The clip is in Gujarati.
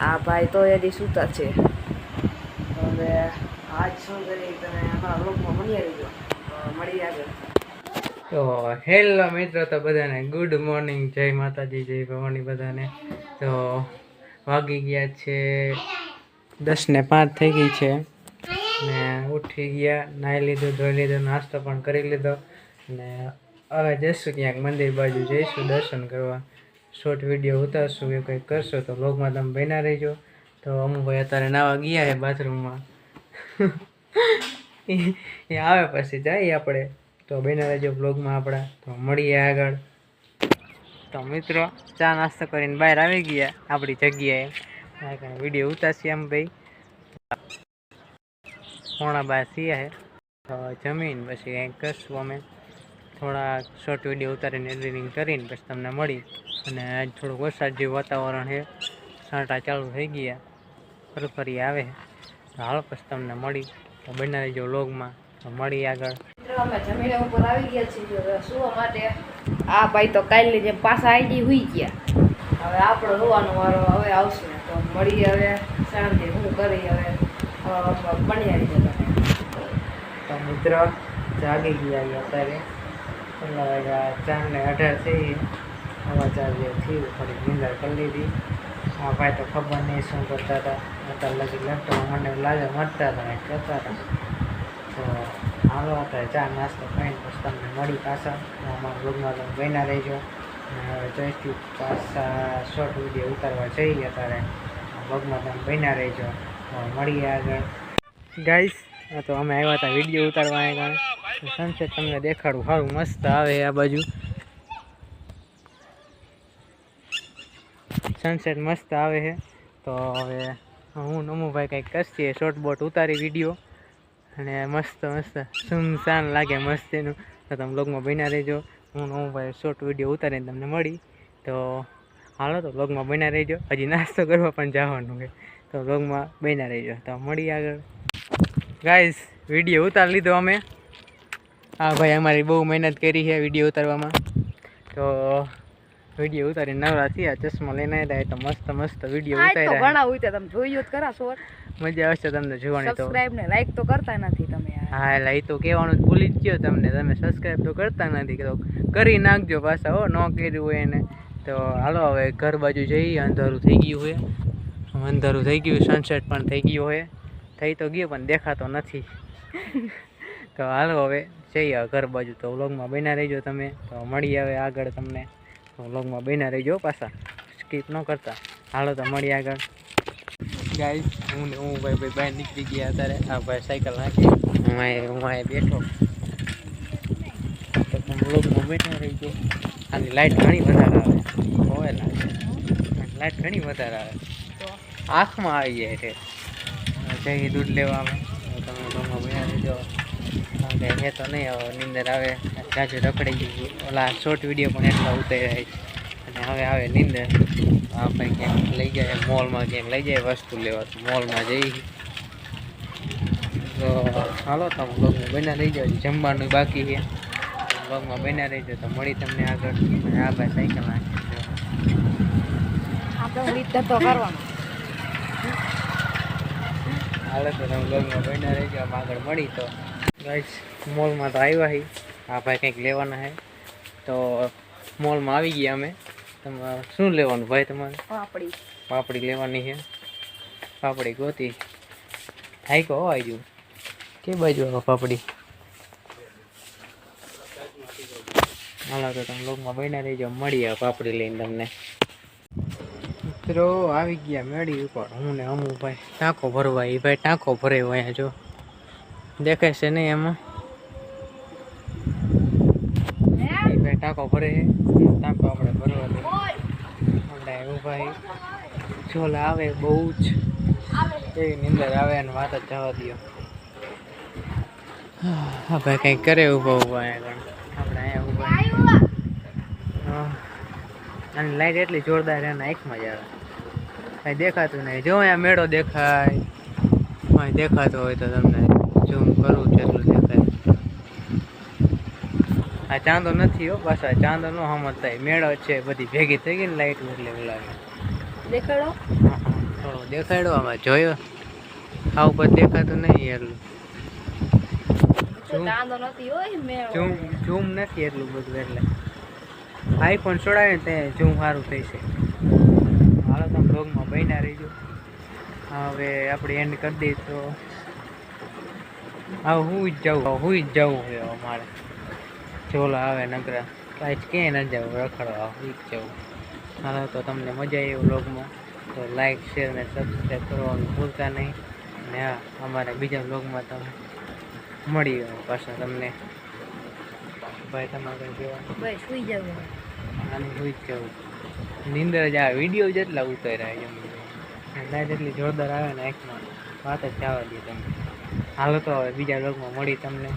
આ ભાઈ તો એથી સૂતા છે. હવે આજ શું કરી તમે અમારા લોકમાં મળી આવી ગયો. મળી આગળ તો હેલો મિત્રો તો બધાને ગુડ મોર્નિંગ જય માતાજી જય ભવાની બધાને. તો વાગી ગયા છે દસ ને પાંચ થઈ ગઈ છે. ને ઉઠી ગયા નાહી લીધું ધોઈ લીધું નાસ્તો પણ કરી લીધો. ને હવે જઈશું ક્યાંક મંદિર બાજુ જઈશું દર્શન કરવા. શોર્ટ વીડિયો ઉતારશું એ કંઈક કરશો તો બ્લોગમાં તમે બન્યા રહીજો. તો અમુભાઈ અત્યારે નાવા ગયા છે બાથરૂમમાં એ આવે પછી જઈએ આપણે. તો બન્યા રહેજો બ્લોગમાં આપણા. તો મળીએ આગળ. તો મિત્રો, ચા નાસ્તો કરીને બહાર આવી ગયા આપણી જગ્યાએ. વીડિયો ઉતારશે એમ ભાઈ. પોણા બાર થયા છે. તો જમીન પછી કંઈક કરશું અમે. થોડા શોર્ટ વીડિયો ઉતારીને એડિટિંગ કરીને પછી તમને મળી. અને આજ થોડુંક વરસાદ જેવું વાતાવરણ છે. સાંટા ચાલુ થઈ ગયા. ફરફરી આવે. તો હાલ પછી તમને મળી. તો બના જો વ્લોગમાં. તો મળી આગળ. મિત્રો અમે જમીને ઉપર આવી ગયા છીએ. સુવા માટે. આ ભાઈ તો કાલની જેમ પાછા આવી હોઈ ગયા. હવે આપણો રોવાનો વારો હવે આવશે. તો મળીએ હવે. શાંતિ હું કરી હવે બન્યા જતા તો મિત્ર જાગી ગયા અત્યારે. કેટલા વાગ્યા ચાર ને અઢાર થઈ હવા ચાર જે થયું થોડી નિંદર કરી લીધી. આ ભાઈ તો ખબર નહીં શું કરતા હતા. અત્યારે લગી લેપટોપ મને લાગે મરતા હતા કરતા હતા. તો હાલો, અત્યારે ચા, નાસ્તો ખાઈને પછી તમને મળી પાછા. અમારા બ્લોગમાં તમે બન્યા રહેજો. હવે જોઈશું પાછા શોર્ટ વીડિયો ઉતારવા જઈએ અત્યારે. બ્લોગમાં તમે બન્યા રહેજો. મળીએ આગળ. ગાઈસ તો અમે આવ્યા હતા વીડિયો ઉતારવા કારણે સનસેટ તમને દેખાડું. સારું મસ્ત આવે આ બાજુ. સનસેટ મસ્ત આવે છે. તો હવે હું નમુભાઈ કંઈક કરશે શોર્ટ બોટ ઉતારી વીડિયો અને મસ્ત મસ્ત, સુમસાન લાગે મસ્ત એનું. તો તમે બ્લોગમાં બન્યા રહેજો. હું નમુભાઈ શોર્ટ વીડિયો ઉતારીને તમને મળી. તો હાલો, તો બ્લોગમાં બન્યા રહેજો. હજી નાસ્તો કરવા પણ જવાનું છે. તો બ્લોગમાં બન્યા રહેજો. તો મળી આગળ. ગાઈઝ વીડિયો ઉતારી લીધો અમે. હા ભાઈ અમારી બહુ મહેનત કરી છે વીડિયો ઉતારવામાં. તો વીડિયો ઉતારી નવરા થયા ચશ્મા લઈને આવ્યા તો મસ્ત મસ્ત વીડિયો ઉતારી ઉતાર્યા ઘણા હોય તમે જોયું જ કરાશો મજા આવશે તમને જોવાની તો. સબસ્ક્રાઇબ ને લાઈક તો કરતા નથી તમે હા એટલે એ તો કહેવાનું ભૂલી જ ગયો તમને તમે સબસ્ક્રાઈબ તો કરતા નથી તો કરી નાખજો પાછા હો ન કર્યું હોય એને. તો હાલો હવે ઘર બાજુ જઈએ અંધારું થઈ ગયું હોય. અંધારું થઈ ગયું સનસેટ પણ થઈ ગયું હોય. થઈ તો ગયું પણ દેખાતો નથી. તો હાલો હવે જઈએ ઘર બાજુ તો વ્લોગમાં બન્યા રહીજો તમે. તો મળી આવે આગળ તમને. વ્લોગમાં બન્યા રહીજો પાછા. સ્કીપ ન કરતા. હાલો તો મળી આગળ. ગાઈસ હું હું ભાઈ ભાઈ બહાર નીકળી ગયા અત્યારે. આ ભાઈ સાયકલ નાખી. હું હું અહીં બેઠો. તો વ્લોગમાં બેઠા રહી ગયો આની લાઇટ ઘણી વધારે આવે. હોય લાઇટ ઘણી વધારે આવે. આંખમાં આવી જાય છે. જઈ દૂધ લેવા આવે. તમે વ્લોગમાં બેઠા રહીજો. કારણ હે તો નહીં હવે નીંદર આવે. જાજુ રખડી ગયું ઓલા શોર્ટ વીડિયો પણ એટલા ઉતાર્યા છે. અને હવે આવે નીંદર. આ ભાઈ ક્યાંક લઈ જાય મોલમાં ક્યાંક લઈ જાય વસ્તુ લેવા તો મોલમાં જઈ. તો હાલો તમે બ્લોગમાં બન્યા રહી જાઓ જમવાનું બાકી છે. બ્લોગમાં બન્યા રહી જાઓ તો મળી તમને આગળ. આ ભાઈ સાયકલ આપણે રીત તો કરવાનો. હાલો તો તમે બ્લોગમાં બન્યા રહીજો. આમ આગળ મળી તો. ગાઈસ મોલમાં તો આવ્યા હી. આ ભાઈ કંઈક લેવાના છે તો મોલમાં આવી ગયા અમે. તમારે શું લેવાનું ભાઈ તમારે? પાપડી. પાપડી લેવાની છે પાપડી ગોતી. થાય કહો આવજો કે બાજુ આવો પાપડી? હાલો તો તમે લોકમાં બન્યા રહીજો. મળી આવે પાપડી લઈને તમને. મિત્રો આવી ગયા મેળી ઉપર. હું ને અમુ ભાઈ. ટાંકો ભરવા. એ ભાઈ ટાંકો ભરે અહીંયા જો. દેખાય છે નહીં એમાં? ભાઈ ટાંકો ભરે છે. ટાંકો આપણે ભરવા દે. આપણે એવું જોલ આવે બહુ જ. એવી નિંદર આવે અને વાત જ જવા દો હા ભાઈ કંઈક કરે ઊભા ઊભા અહીંયા આગળ. આપણે અહીંયા ઊભા. અને લાઈટ એટલી જોરદાર એના આંખમાં જ આવે. કાંઈ દેખાતું નહીં. જો અહીંયા મેળો દેખાય. કાંઈ દેખાતો હોય તો તમને કરું છે એટલું દેખાય આ ચાંદો નથી હો પાછા આ ચાંદો નો સમજતા મેળો છે બધી ભેગી થઈ ગઈ ને લાઈટ એટલે બોલાવે દેખાડો. થોડો દેખાડો આમાં જોયો? આ ઉપર દેખાતું નહીં એટલું. ઝૂમ ઝૂમ નથી એટલું બધું એટલે. આઈફોન છોડાવે ને તે ઝૂમ સારું થઈ છે હાલો તમે બ્લોગમાં બન્યા રહીજો. હવે આપણે એન્ડ કરી દઈએ તો હવે હું જ જાઉં હું જ જવું છે હવે મારે. ચોલો આવે નકરા. કાંઈ ક્યાંય ન જવું રખડવા હું જ જવું હાલો તો તમને મજા આવી વ્લોગમાં. તો લાઈક શેર અને સબસ્ક્રાઈબ કરવાનું ભૂલતા નહીં. અને હા અમારા બીજા વ્લોગમાં તમે મળી પાછા તમને. ભાઈ તમારે કહેવાનું ભાઈ સુઈ જવું આનું સુઈ જ જવું નીંદર જ આ વીડિયો જેટલા ઉતર્યા એમ. લાઈટ એટલી જોરદાર આવે ને એકમાં વાત જ જવા દે તમે હાલો તો હવે બીજા લોકમાં મળી તમને.